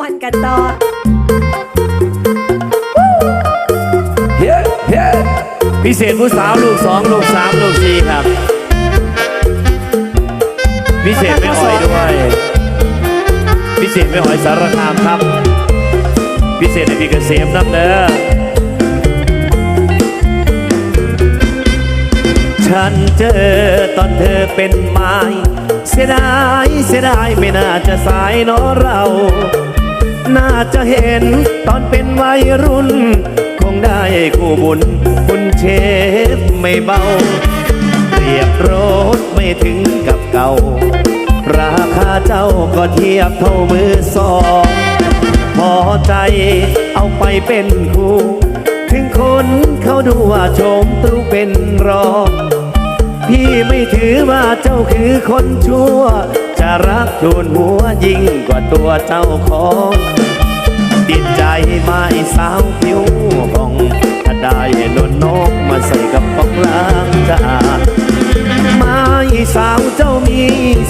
วนกันต่อ เฮ้เฮ้พิเศษผู้สาวลูกสองลูกสามลูกสี่ครับ พิเศษไม่อ่อยด้วย พิเศษไม่อ่อยสารคามครับ พิเศษในพีเกษมน้ำเด้อฉันเจอตอนเธอเป็นไม้เสียดายเสียดายไม่น่าจะสายเนอเรา น่าจะเห็นตอนเป็นวัยรุ่น คงได้คู่บุญคุณเชฟไม่เบา เรียบรถไม่ถึงกับเก่า ราคาเจ้าก็เทียบเท่ามือสองพอใจเอาไปเป็นคู่ ถึงคนเขาดูว่าโฉมตรูเป็นรอง พี่ไม่ถือว่าเจ้าคือคนชั่ว จะรักทูนหัวยิ่งกว่าตัวเจ้าของติดใจไม้สาวผิวผ่องถ้าได้นวลน้องมาใส่กับปองล้างจานไม้สาวเจ้ามี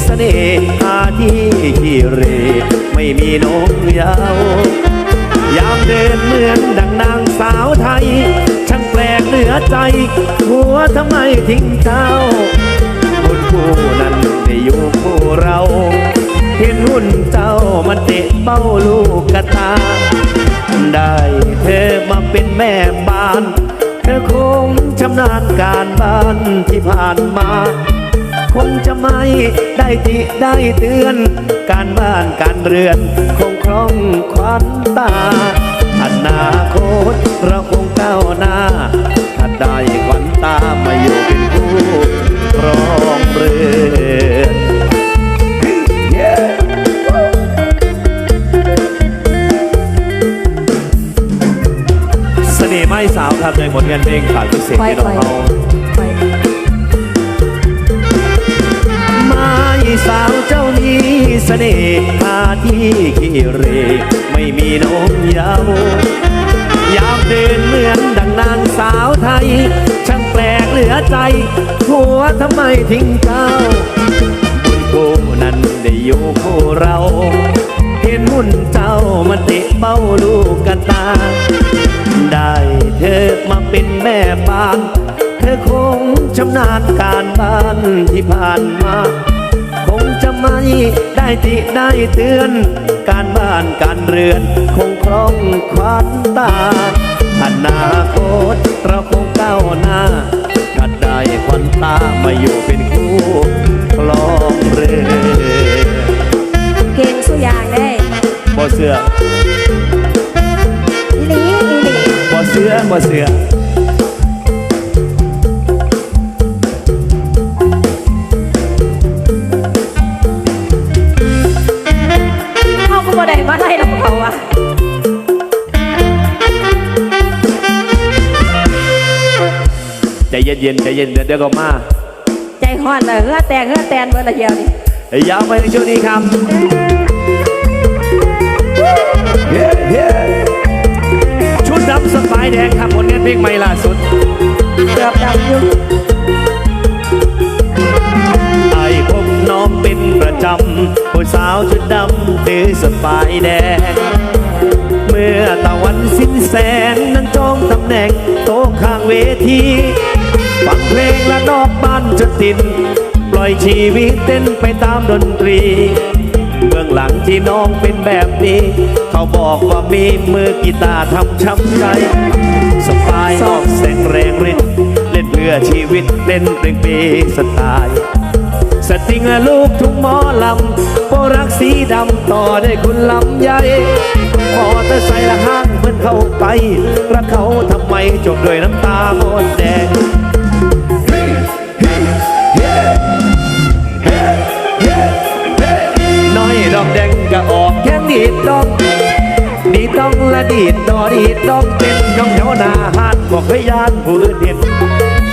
เสน่ห์อาที่ขี้เร ไม่มีนงยาวยามเดินเหมือนดังนางสาวไทย ช่างแปลกเหลือใจ หัวทำไมทิ้งเจ้า คนคู่นั้นได้อยู่คู่เรา เห็นหุ่นเจ้ามันเตะเป้าลูกกระตา ได้เธอมาเป็นแม่บ้าน เธอคงชำนาญการบ้านที่ผ่านมา คงจะไม่ได้ติได้เตือน การบ้านการเรือนคงคล่องควันตาอนาคตเราคงก้าวหน้า ถ้าได้ควันตามาอยู่เป็นผู้ครอง สาวครับในผลงานเพลงขาดพิเศษไปที่น้องไปเขาไปไม้สาวเจ้านี้เสน่ห์ท่าที่ขี้เหรไม่มีน้องยาวยามเดินเหมือนดังนางสาวไทย ช่างแปลกเหลือใจ หัวทำไมทิ้งเจ้าบุญคู่นั้นได้อยู่คู่เรา เห็นหุ่นเจ้ามันเตะเป้าลูกกันตา ได้ เธอมาเป็นแม่บ้าน เธอคงชำนาญการบ้านที่ผ่านมา คงจะไม่ได้ติได้เตือน การบ้านการเรือน คงคล่องควันตาอนาคตเราคงก้าวหน้าถ้าได้ควันตามาอยู่เป็นคู่คลองเรือเก่งสุอยางได้บ่เสืออีหลีอีหลีบ่เสือบ่เสือเขาก็บ่ได้มาไล่ลงเขาอะใจเย็นๆใจเย็นๆเดี๋ยวก็มาใจฮ้อนเลยเฮือแตงเฮือแตนเมื่อละเดียวนี่ยาวไปในช่วงนี้ครับ เพลงใหม่ล่าสุดเกือบดำอยู่ไอ้พบน้องเป็นประจำผู้สาวชุดดำถือสปายแดง เมื่อตะวันสิ้นแสงนั้นจองตำแหน่งโต๊ะข้างเวทีฟังเพลงและนอกบ้านจนตินปล่อยชีวิตเต้นไปตามดนตรีเบื้องหลังที่น้องเป็นแบบนี้ เขาบอกว่ามีมือกีตาร์ทำช้ำใจ สอกแสงแรงฤทธิ์เล่นเพื่อชีวิตเล่นเพลงปีสไตล์สติงลูกทุ่งหมอลำโปรักสีดำต่อได้คุณลำใหญ่พอเตอร์ไซค์ละห้างเพื่อนเข้าไป รักเขาทำไมจบด้วยน้ำตาหมดแดงน้อยดอกแดงก็ออกแค่ดีดดองดีดดองละดีดดอดีดดอง นย่องเยาหน้าหาดบอกเคยยานผู้อื่นเห็น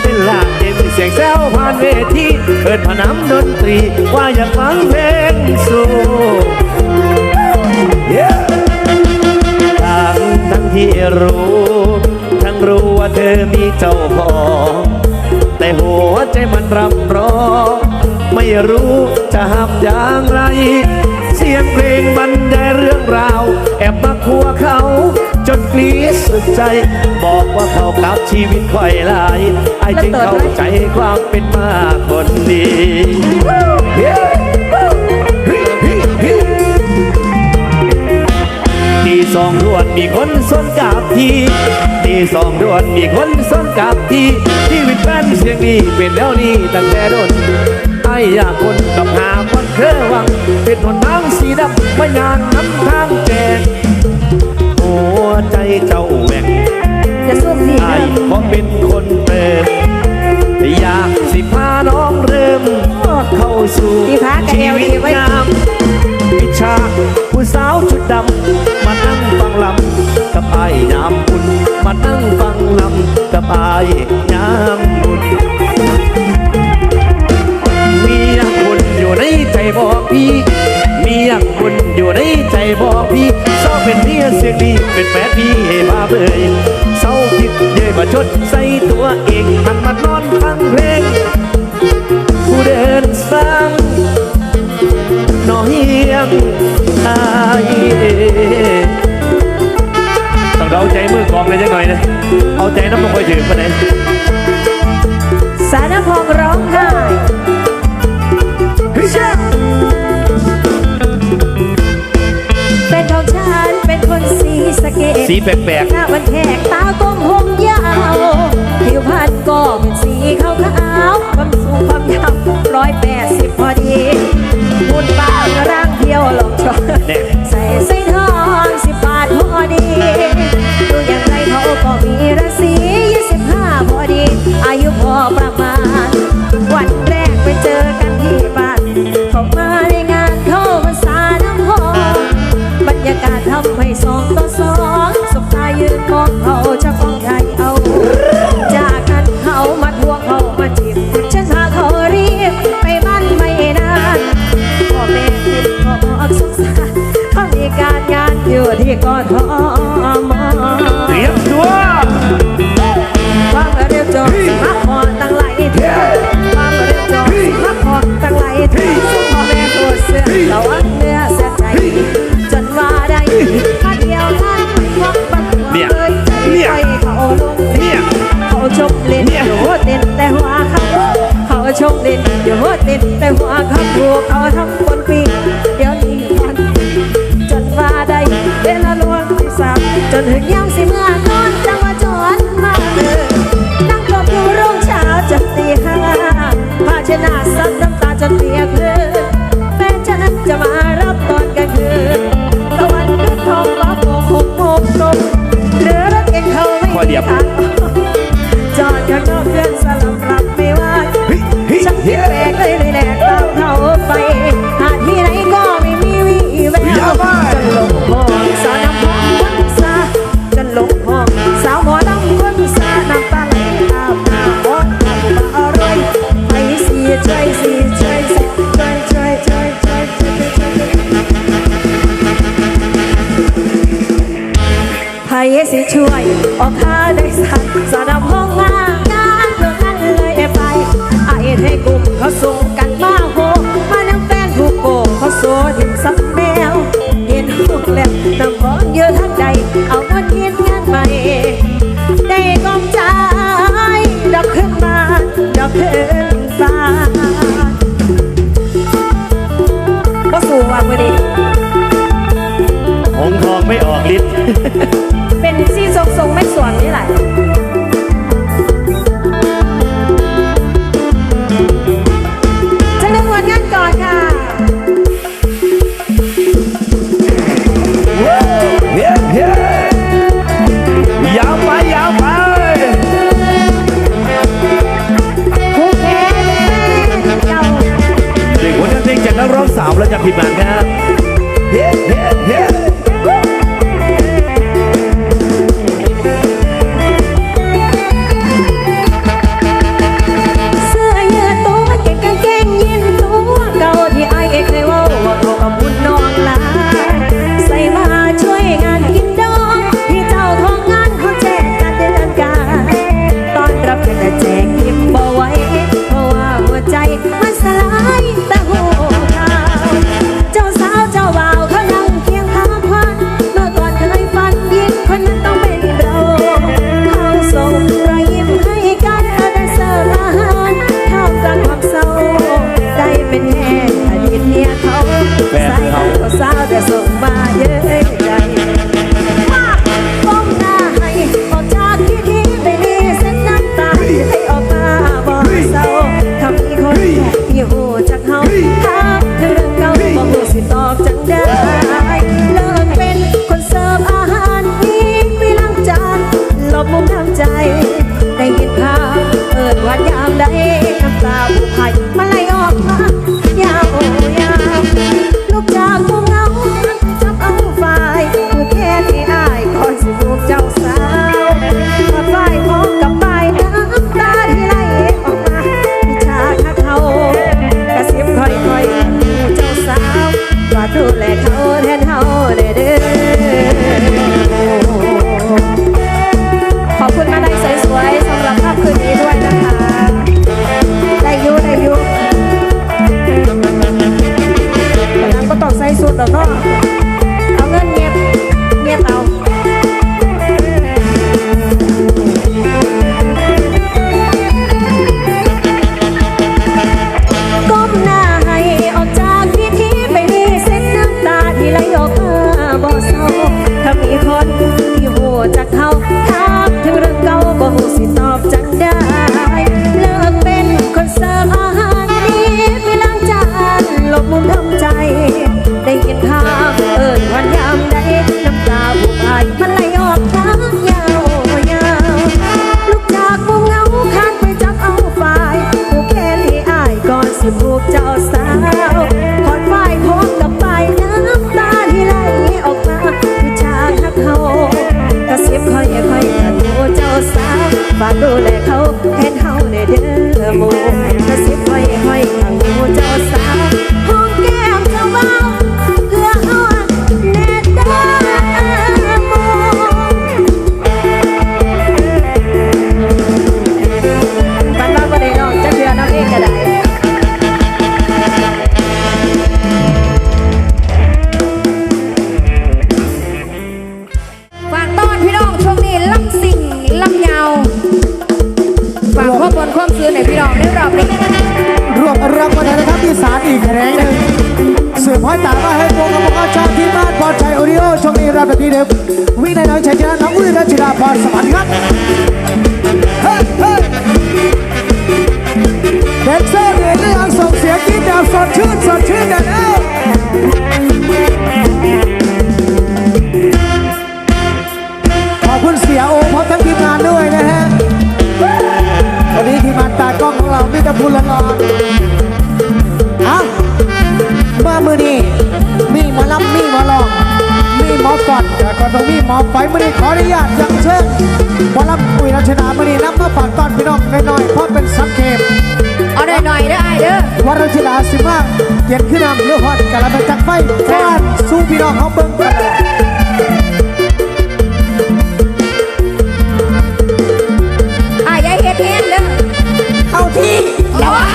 เป็นลาเด่นเสียงแซวผ่านเวทีเปิดผนำดนตรี ว่าอยากฟังเพลงสู้ Yeah ทั้งทั้งที่รู้ ทั้งรู้ว่าเธอมีเจ้าของแต่หัวใจมันรำร้องไม่รู้จะห้ามอย่างไร เสียงเพลงบรรยายเรื่องราว แอบมาพัวเขา สึกใจ บอกว่าเขากับชีวิตค่อยหลายไอ้จึงเข้าใจความเป็นมาคนดีเฮ้ตีสองดวนมีคนสนกับทีตีสองดวนมีคนสนกับทีชีวิตแฟนเสียงนี้เป็นแล้วนี้ตั้งแต่โดนไอ้อยากคนกับหาคนเธอหวัง เป็นหนทางสีดำไม่ยางน้ำทางแจก ใจเจ้าแหว่งจะสู้พี่ไอ้เริ่มเพราะเป็นคนเติมอยากสิพาน้องเริ่มเข้าสู่ชีวิตงามวิชาผู้สาวชุดดำมานั่งฟังลำกับไอ้ยามบุญมานั่งฟังลำกับไอ้ยามบุญมีอย่างคุณอยู่ในใจบอกพี่ มีอย่างคุณอยู่ในใจบอกพี่เศร้าเป็นเมียเสียงดีเป็นแฟนพี่ให้มาเบยเศร้าคิดเย่มาชดใส่ตัวเองหันมานอนฟังเพลงผู้เดินสร้างน้อยยังอายต้องเราใจมือกองเลยจังหน่อยนะเอาใจน้ำมันคอยถือมาไหน สะเกตสีแปลกหน้ามันแขกตากลมผมยาวผิวพรรณก็เป็นสีขาวขาวๆความสูงความยาวร้อยแปดสิบพอดีหุ่นบ้างร่างเที่ยวหลอกชอนๆเนี่ยใส่สร้อยทองสิบบาทพอดี ดูอย่างไรเขาก็มีราศียี่สิบห้าพอดี อายุพอประมาณ วันแรกไปเจอกันที่บ้านเขามาในงานเข้าพรรษาน้ำหอมบรรยากาศทำให้สองต่อ เขาชมเล่นอยู่หัวติดแต่หัวเขาถูกเขาทำคนปีเดี๋ยวนี้กันจนว่าได้เวลาลวงที่สามจนถึงยามสิเมื่อ สา เะบ้ามือดีมีมาลำมีหมอลอง มีหมอฝันแต่ก่อนต้องมีหมอไฟมือนี้ขออนุญาตยังเชิญหมอลำปุ๋ยราชนามือนี้นับมาฝันตอนพี่น้องน้อยเพราะเป็นสังเกตเอาหน่อยได้เด้อวันรัชนาสิบห้าเย็นขึ้นนำเลือดหอดกะละเป็นจักไฟฟาดสู้พี่น้องเขาเบิ่งกันอะยายเฮ็ดแห้งเด้อเอาที่อย่วา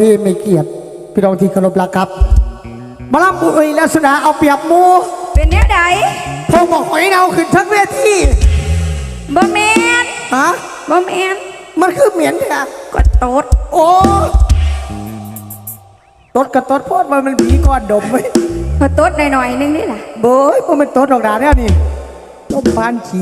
ที่ไม่เกียดพี่น้องที่เคารพรักครับมาลับบุรีลักษณะเอาเปรียบหมูเป็นเนี้ยใดพงบอกไอ้เนาขึ้นทั้งเวทีบะเมนฮะบะเมนมันคือเหมียนเนี่ยก็ตดโอ้ตดกับตดพอดมันมันผีก้อนดมไว้พอตดหน่อยหนึงนี่แหละโบ้ยมันตดออกดาแล้วนี่ต้มพานฉี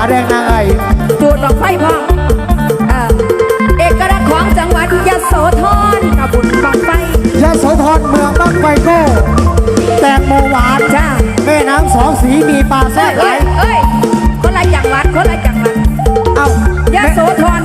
าแดงนางไอจูดบอกไฟพองเอ่อกลักษณ์ของจังหวัดยะโสธรกับบุญบังไฟยะโสธรเมืองบัางไฟโก้แตงโมหวานจ้าแม่น้ำสองสีมีปลาแซ่เอ้บยไหลเอ้ยเอ้ยคนละจังหวัดคนละจังหวัดเอ้ายะโสธร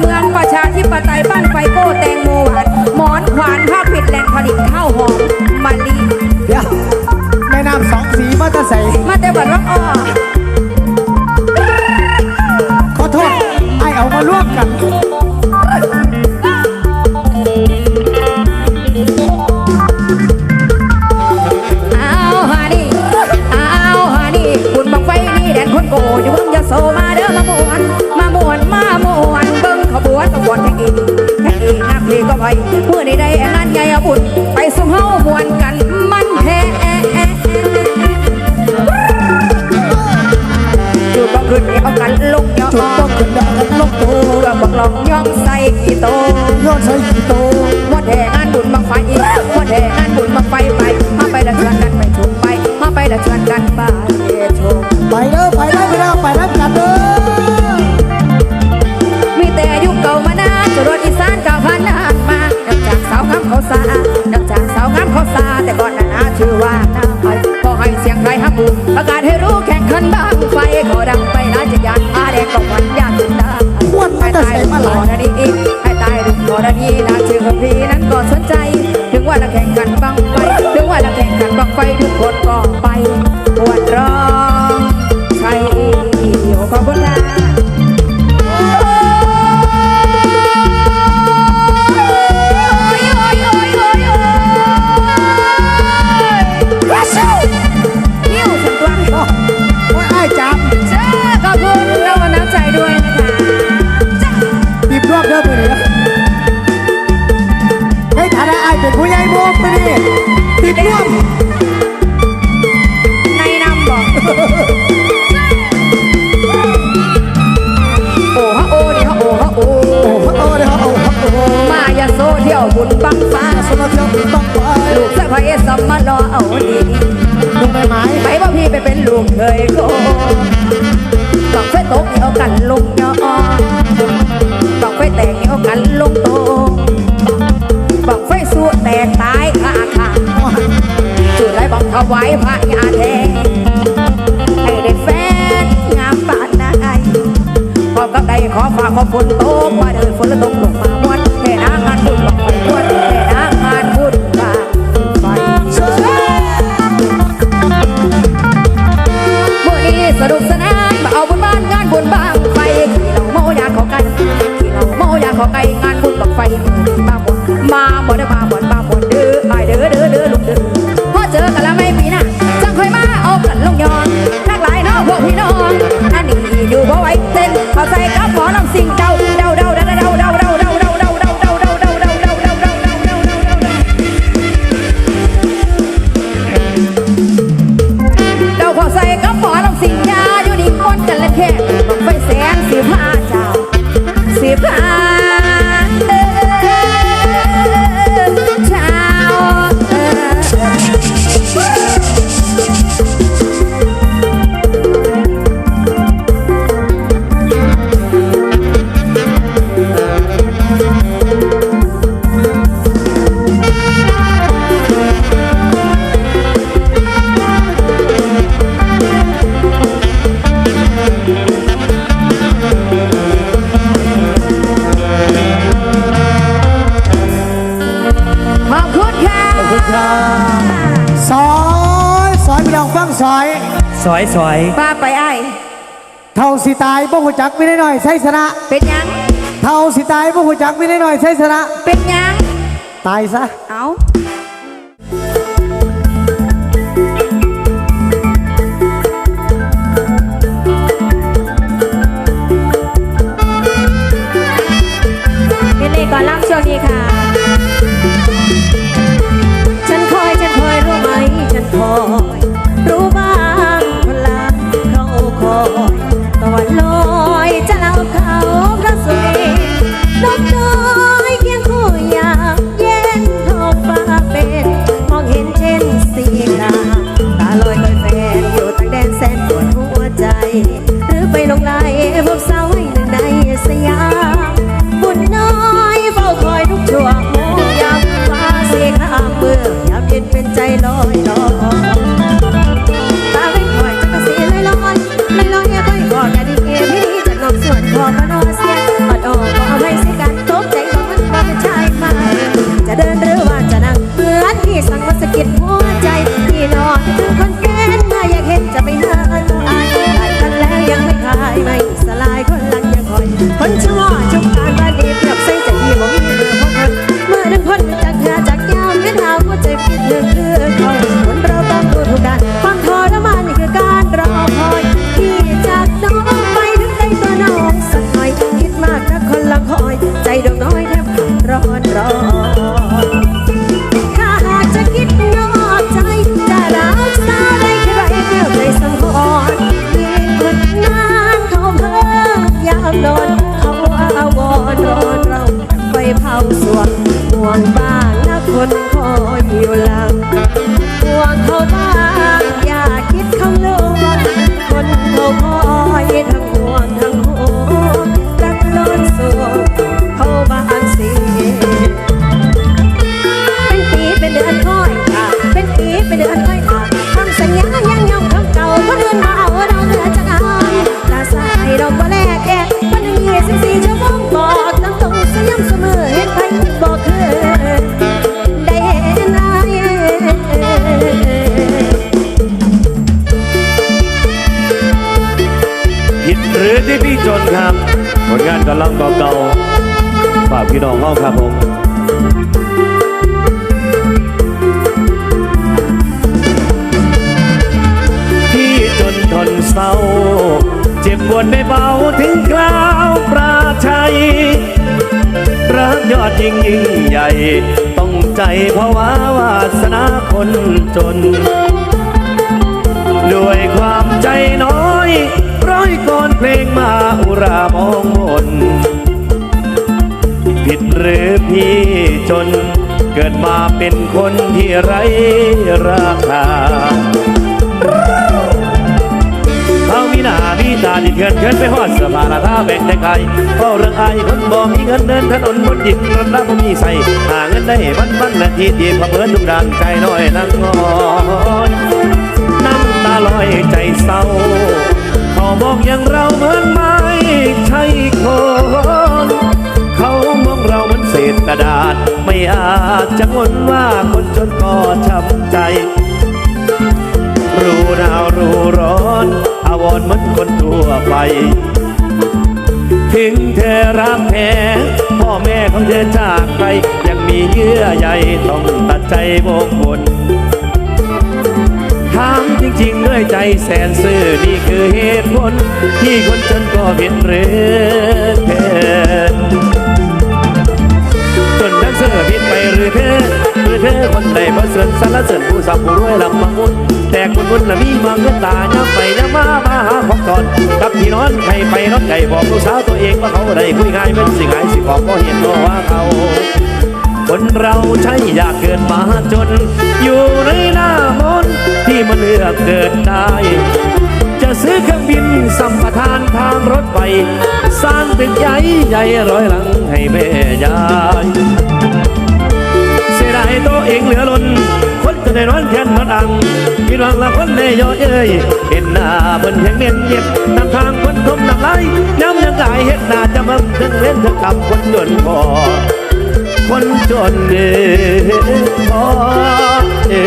กันบ้ มือนี้ในฐานะไอเป็นผู้ใหญ่โบกมือนี่ติดร่วมในนำบอกโอ้ฮะโอ้ดิฮะโอ้ฮะโอ้พระโตเลยฮะโอ้พระโตมาอย่าโซเที่ยวบุญบังฟ้าสนับสบุญปังงไปลูกสะพ้ายสมารอเอาดีลูกไปไหมไปว่าพี่ไปเป็นลูกเคยโกต้องเฟตกเดียวกันลุงยอ กันลงตรงบักไฟสู้แตกตายข้าข้าจุดไรบักถวายพระยาแทงให้ได้แฟนงามปานใดพร้อกับไดขอฝากขอฝนโต๊มาเดินฝนละตกลง สวย ป้าไปไอเท่าสิตายบ่หัวจักไม่ได้หน่อยใช่ชนะ เป็นยัง เท่าสิตายบ่หัวจักไม่ได้หน่อยใช่ชนะ เป็นยัง ตายซะ เอา ครับผมพี่จนทนเศร้า เจ็บปวดไม่เบาถึงคราวปราชัยรักยอดยิ่งยิ่งใหญ่ ต้องใจเพราะว่าวาสนาคนจน ด้วยความใจน้อย ร้อยกอนเพลงมาอุรามองมน หรือพี่จน เกิดมาเป็นคนที่ไร้ราคาเขามีหน้ามีตาที่เกินเกินไปหอดเสื้อผ้าราคาแบ่งได้ใครเพราะเรื่องไอายคนบ่มีเงินเดินถนนบนดินรถรับบ่มีใส่หาเงินได้วันวันนาทีเดียวพอเบิดทุกด้านใจน้อยนั่งงอนน้ำตาลอยใจเศร้าเขามองอย่างเราเหมือนไม่ใช่คน ษกระดาษ ไม่อาจจะงนว่าคนจนก็ช้ำใจ รู้หนาวรู้ร้อนอาวรเหมือนคนทั่วไป ถึงเธอรักแท้พ่อแม่ของเธอจากไป ยังมีเยื่อใยต้องตัดใจโบกบนถามจริงๆด้วยใจแสนซื่อนี่คือเหตุผล ที่คนจนก็ผิดหรือ ไปหรือเธอหรือเธอคนใดบ่เสื่อมสารเสื่อมผู้สับผู้รวยลำมังมุนแต่คนบุญน่ะมีมาเงินตาย้ำไปย้ำมามาหาของก่อนกับพี่นอนใครไปนอนไก่บอกลูกสาวตัวเองว่าเขาได้คุยง่ายเป็นสิ่งหายสิบอกก็เห็นว่าเขาคนเราใช่อยากเกิดมาจน อยู่ในหน้ามนที่มันเลือกเกิดได้ จะซื้อเครื่องบินสัมปทานทางรถไฟสร้างตึกใหญ่ใหญ่ร้อยหลังให้แม่ยาย เสียดายตัวเองเหลือล้น คนจะได้นอนแค้นมาดังคิดหวังละคนในยอเอ้ยเห็นหน้าเพิ่นเพียงเนียนเนียนนำทางคนทมนำไรย้ำยังกายเห็นหน้าจะมึงถึงเล่นเธอกับคนจนพอคนจนเด้พอเอ้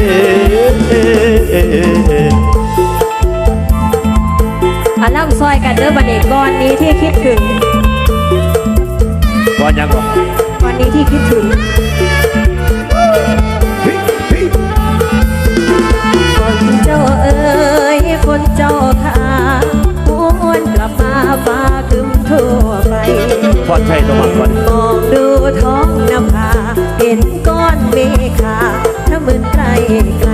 อาล่ำซอยกันเด้อบันเอกก่อนนี้ที่คิดถึงก่อนยังก่อนก่อนนี้ที่คิดถึง คนเจ้าขาหวนกลับมาฟ้าครึมทั่วไปพอดใช่ตัวมันก่อนมองดูท้องนภาเห็นก้อนเมฆาถ้าเหมือนไกลไกล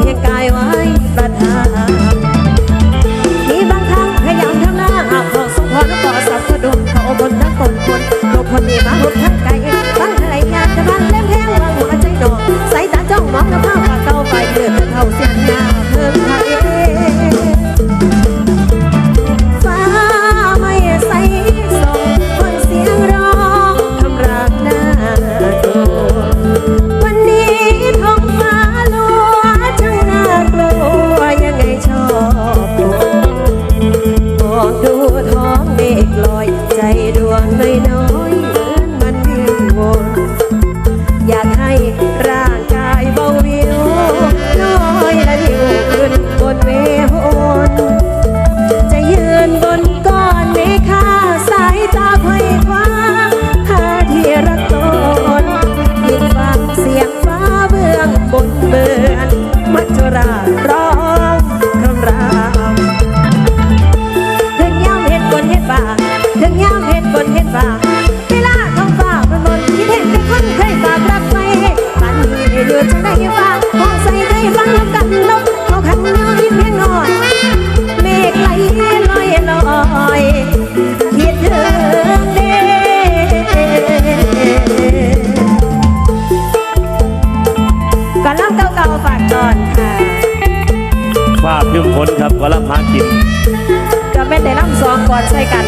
เพียงกายไว้ ฟ้าที่รกตนยิฟังเสียงฟ้าเบื่องบนเบือนมัจจุราช ฝ้าพึ่งฝนครับก็รับหากินก็ไม่ได้ล่ำสองก่อนใช่กัน